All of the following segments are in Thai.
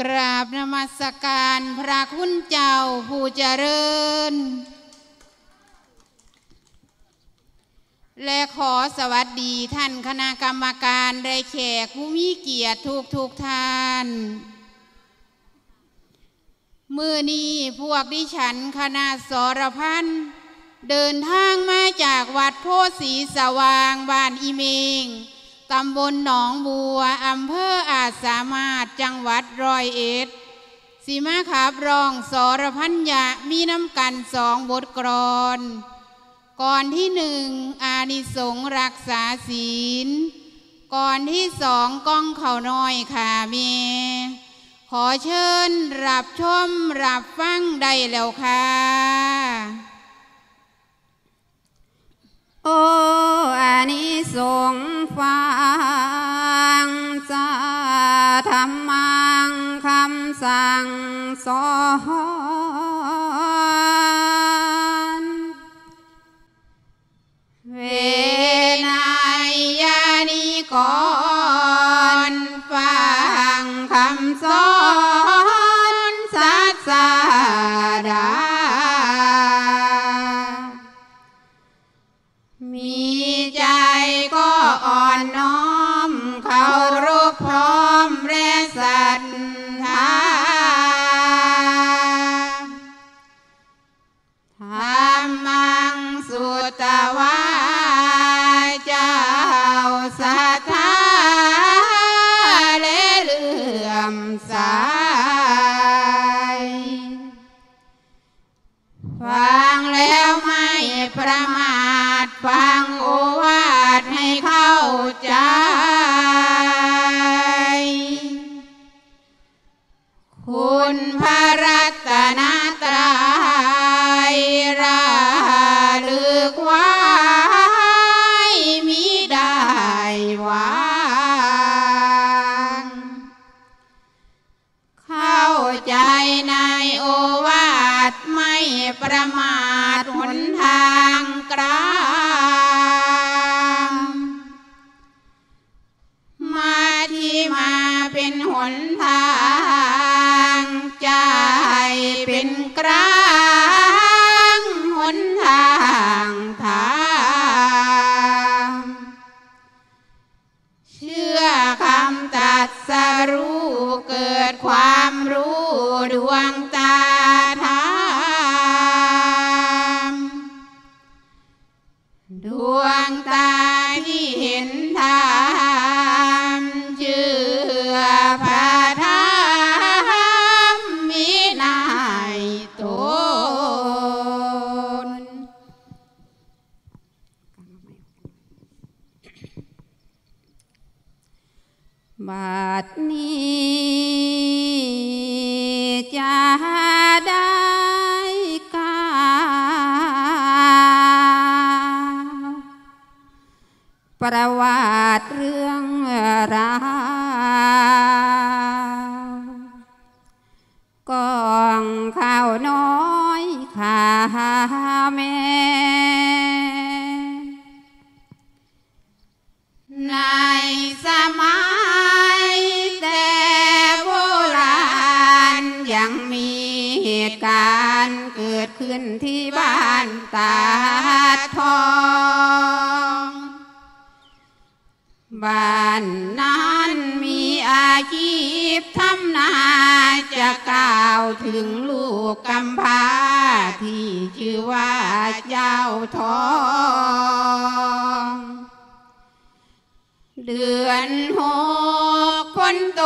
กราบนมัสการพระคุณเจ้าผู้เจริญ และขอสวัสดีท่านคณะกรรมการได้แขกผู้มีเกียรติทุกทุกท่าน มือนี้พวกดิฉันคณะสรพันเดินทางมาจากวัดโพธิ์สีสว่างบ้านอีเมงตำบลหนองบัวอำเภออาจสามา จังหวัดร้อยเอ็ดสีมาขับร้องสรพัญญะมีน้ำกันสองบทกรอนก่อนที่หนึ่งอานิสงรักษาศีล ก่อนที่สองก้องเขาน้อยขาเมขอเชิญรับชมรับฟังได้แล้วค่ะ โอ้อานิสงฟังสา ธรรมังคำสั่งสอน ประมาทหนทางกลางมาที่มาเป็นหนทางใจเป็นกลางหนทางทางเชื่อคำตัดสรู้เกิดความรู้ดวงตา ขึ้นที่บ้านตาทอง บ้านนั้นมีอาชีพทำนาจะกล่าวถึงลูกกำพร้าที่ชื่อว่าเจ้าทองเดือนหก นต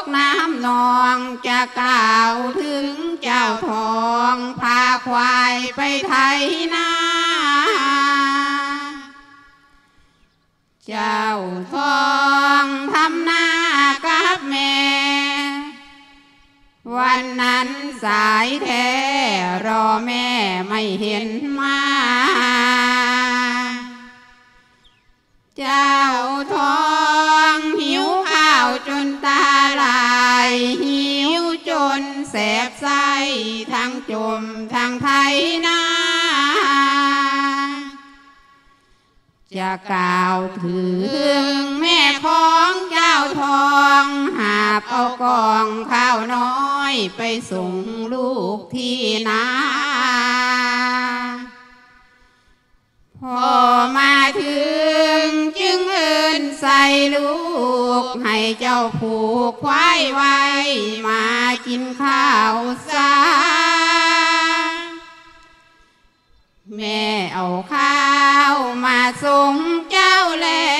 กน้ำนองจะกล่าวถึงเจ้าทองพาควายไปไถนาเจ้าทองทำหน้ากับแม่ วันนั้นสายแท้รอแม่ไม่เห็นมา กล่าวถึงแม่ของเจ้าทองหาบเอากองข้าวน้อยไปส่งลูกที่นาพอมาถึงจึงเอินใส่ลูก ให้เจ้าผูกควายไว้ มากินข้าวสาแม่เอาข้า มาส่งเจ้าแล้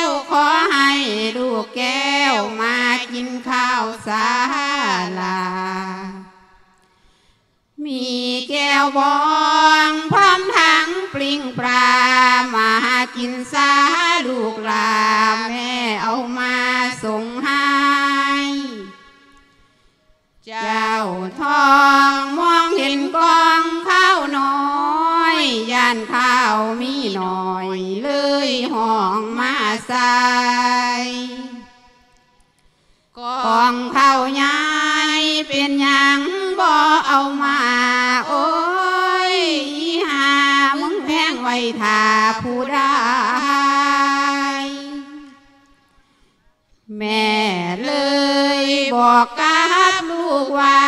ว ขอให้ลูกแก้วมากินข้าวสาลา มีแก้วบองพร้อมทั้งปลิงปลามากินสาลูกลาแม่เอามา บ่เอามา โอ้ยอีหามึงแพงไว้ท่าผู้ได้แม่เลยบอกกับลูกว่า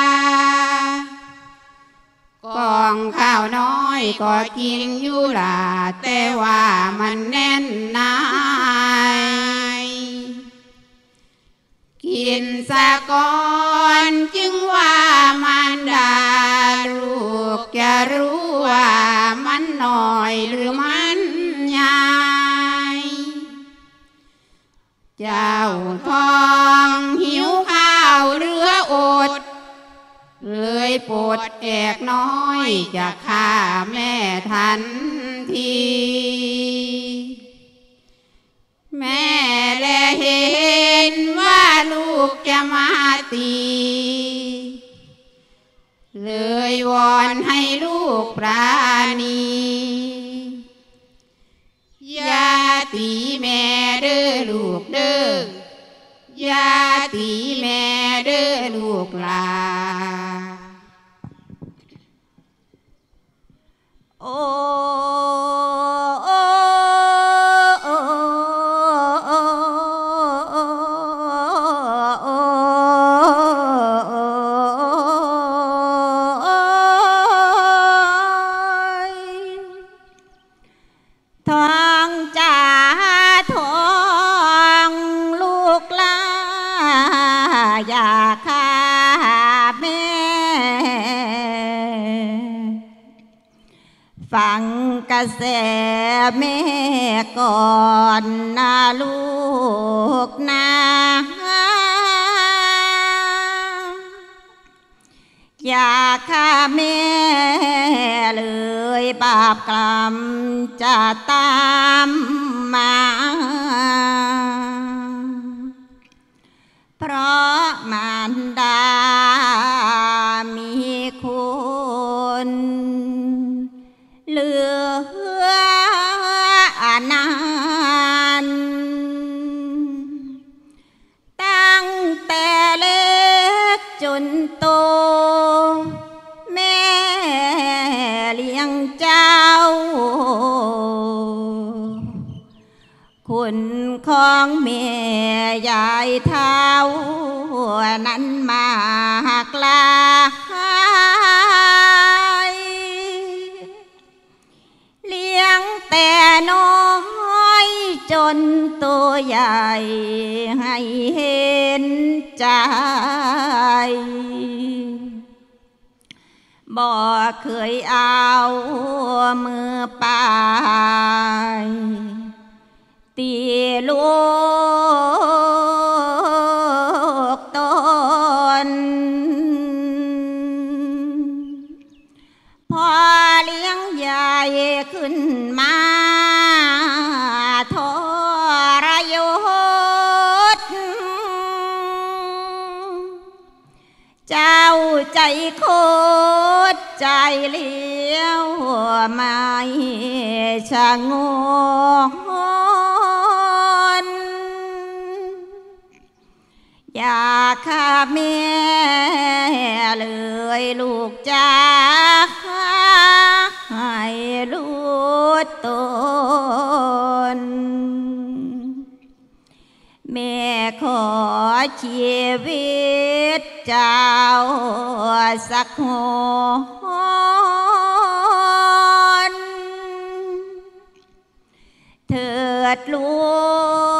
กองข้าวน้อยก็จริงอยู่ล่ะแต่ว่ามันแน่นนายกินสะก่อนจึงว่า มันดาลูกจะรู้ว่ามันหน่อยหรือมันใหญ่เจ้าทองหิวข้าวเหลืออด เลยปวดแอกน้อยจะฆ่าแม่ทันที แม่แลเห็นว่าลูกจะมาตี เลยวอนให้ลูกปราณีอย่าตีแม่เด้อลูกเด้ออย่าตีแม่เด้อลูกหลา โอ้ ก่อนนะลูกนะอย่าฆ่าแม่เลยบาปกรรมจะตามมา เพราะมารดามีคุณเหลือ องแม่ยายเท้านั้นมากลายเลี้ยงแต่น้อยจนตัวใหญ่ให้เห็นใจบ่เคยเอามือไปตีลูก ขึ้นมาทรยศเจ้าใจโคตรใจเลี้ยวไม่ชะงนอย่าฆ่าแม่เลยลูกจ้า น แม่ขอชีวิตเจ้าสักหนเถิดลูก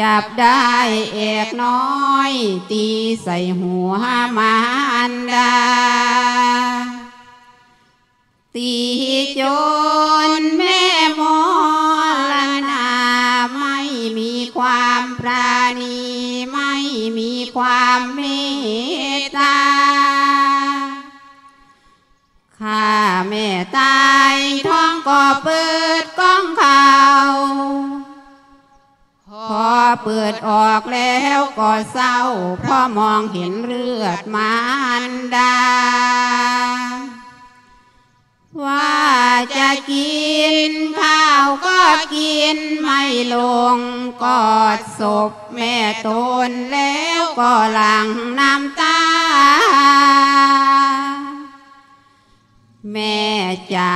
จับได้เอกน้อย ตีใส่หัวมารดา ตีจนแม่มอลนาไม่มีความปราณีไม่มีความเมตตาข้าแม่ตา เปิดออกแล้วก็เศร้า เพราะมองเห็นเลือดมารดา ว่าจะกินข้าวก็กินไม่ลงกอดศพแม่ตนแล้วก็หลังน้ำตาแม่จ๋า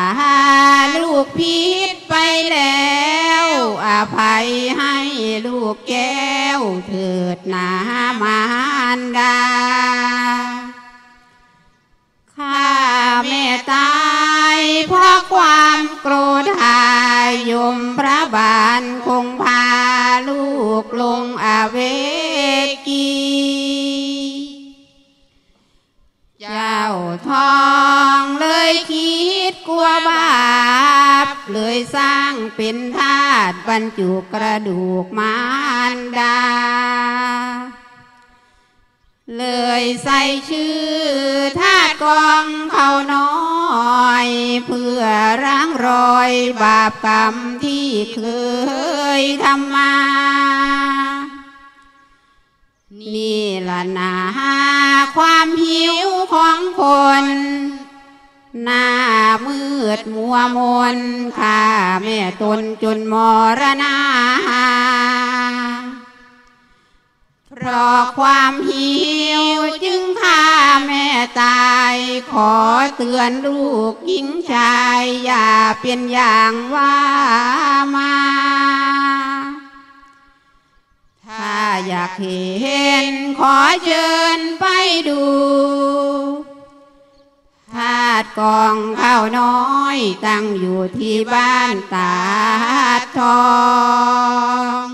ลูกพิษไปแล้ว อภัย ลูกแก้วเถิดนามานดา ข้าแม่ตายเพราะความโกรธหายมพระบาลคงพาลูกลงอาเว เป็นทาสบรรจุกระดูกมารดา เลยใส่ชื่อทาสกองเขาน้อย เพื่อร้างรอยบาปกรรมที่เคยทำมา นี่ละนาความหิวของคน หน้ามืดมัวมนข้าแม่ตนจนมรณา เพราะความหิวจึงฆ่าแม่ตาย ขอเตือนลูกหญิงชาย อย่าเป็นอย่างว่ามาถ้าอยากเห็นขอเชิญไปดู กองข้าวน้อยตั้งอยู่ที่บ้านตาทอง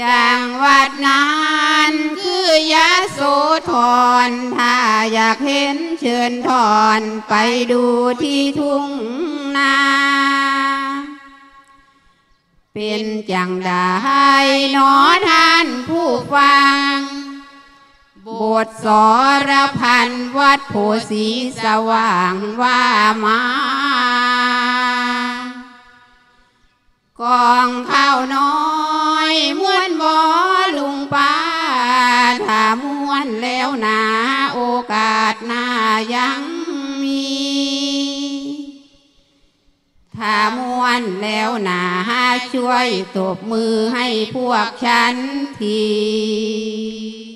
จังหวัดนั้นคือยะโสธรถ้าอยากเห็นเชิญทอนไปดูที่ทุ่งนาเป็นจังได้หนอท่านผู้ฟัง บทสรพันวัดโพสีสว่างว่ามา กองข้าวน้อยม้วนบอลุงป้า ถ้าม้วนแล้วนาโอกาสหน้ายังมี ถ้าม้วนแล้วนาช่วยตบมือให้พวกฉันที